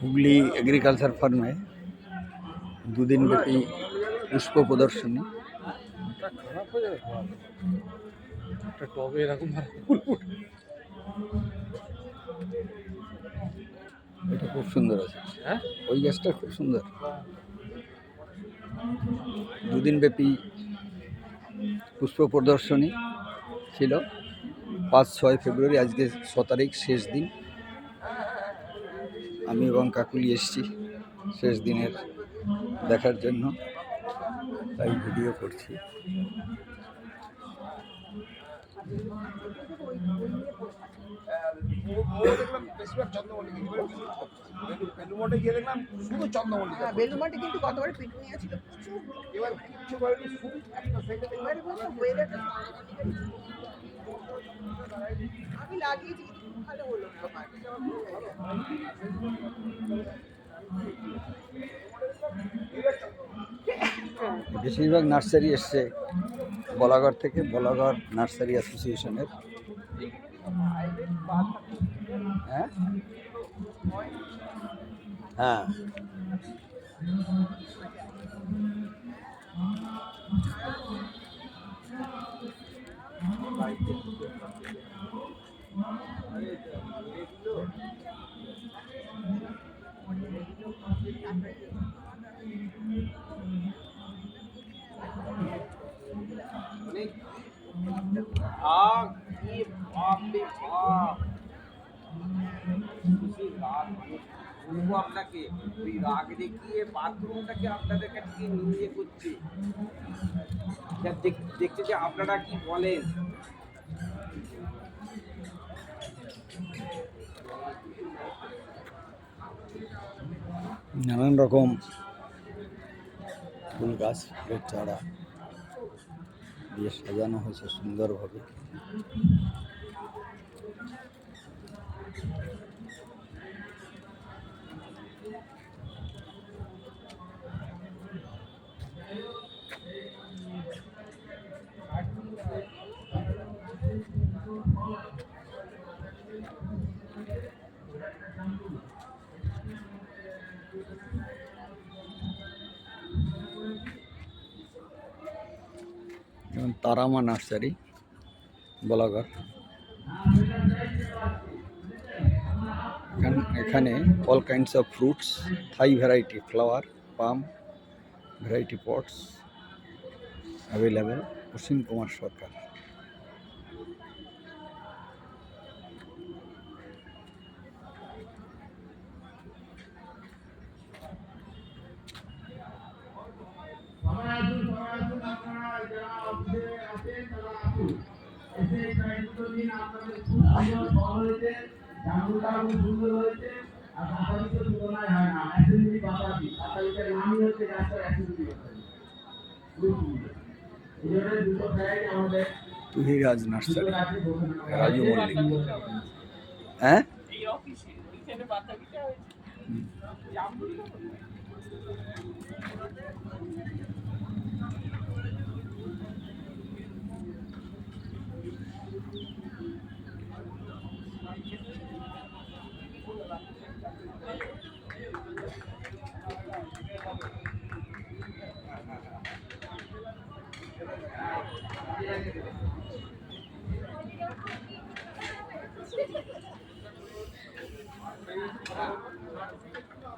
Hooghly agriculture ফার্মে দুদিন ব্যাপী পুষ্প প্রদর্শনী। এটা খুব সুন্দর আছে। হ্যাঁ? ওই গাছটা খুব সুন্দর। দুদিন ব্যাপী পুষ্প প্রদর্শনী ছিল। পাঁচ ছয় ফেব্রুয়ারি আজকে ছ তারিখ শেষ দিন। আমি এবং কাকুলি এসেছি শেষ দিনের দেখার জন্য। তাই ভিডিও করছি। হ্যাঁ বেলুমাটি কিন্তু গতবারে পিটুনি আছে প্রচুর এবার কিচ্ছু করেনি শুধু একটা সাইডে এবারে বলছো ওয়েদারটা আমি লাগিয়েছি, কিন্তু খুব ভালো হলো না। বেশিরভাগ নার্সারি এসছে বলাগড় থেকে, বলাগড় নার্সারি অ্যাসোসিয়েশনের। হ্যাঁ? হ্যাঁ। आग ये बाप रे বাপ খুশি রাগ বলবো আপনাকে ওই রাগ দেখিয়ে বাথরুমটাকে আপনাদের কাছে নিয়ে করছে যা দেখ- দেখতে যে আপনারা কি বলেন নানান রকম ফুল গাছ ফুলের চারা দিয়ে সাজানো হয়েছে সুন্দরভাবে যেমন তারামা নার্সারি এখান- এখানে all kinds of fruits Thai variety flower palm variety pots available Ashim Kumar Sarkar. এসে দায়িত্ব নিয়ে আপনাদের খুব সুন্দর ফল হয়েছে জামরুলটাও সুন্দর হয়েছে আর বাতাবি তো তুলনায় হয় না অ্যাসেম্বলি বাতাবি বাতাবিটার নামই হচ্ছে গাছটার অ্যাসেম্বলি বাতাবি এই জন্য দুটো ফ্যান আমাদের নিরাজ নার্সারি। রাজু মল্লিক। হ্যাঁ? এই অফিসে ওইখানে বাতাবিটা হয়েছে। জামরুল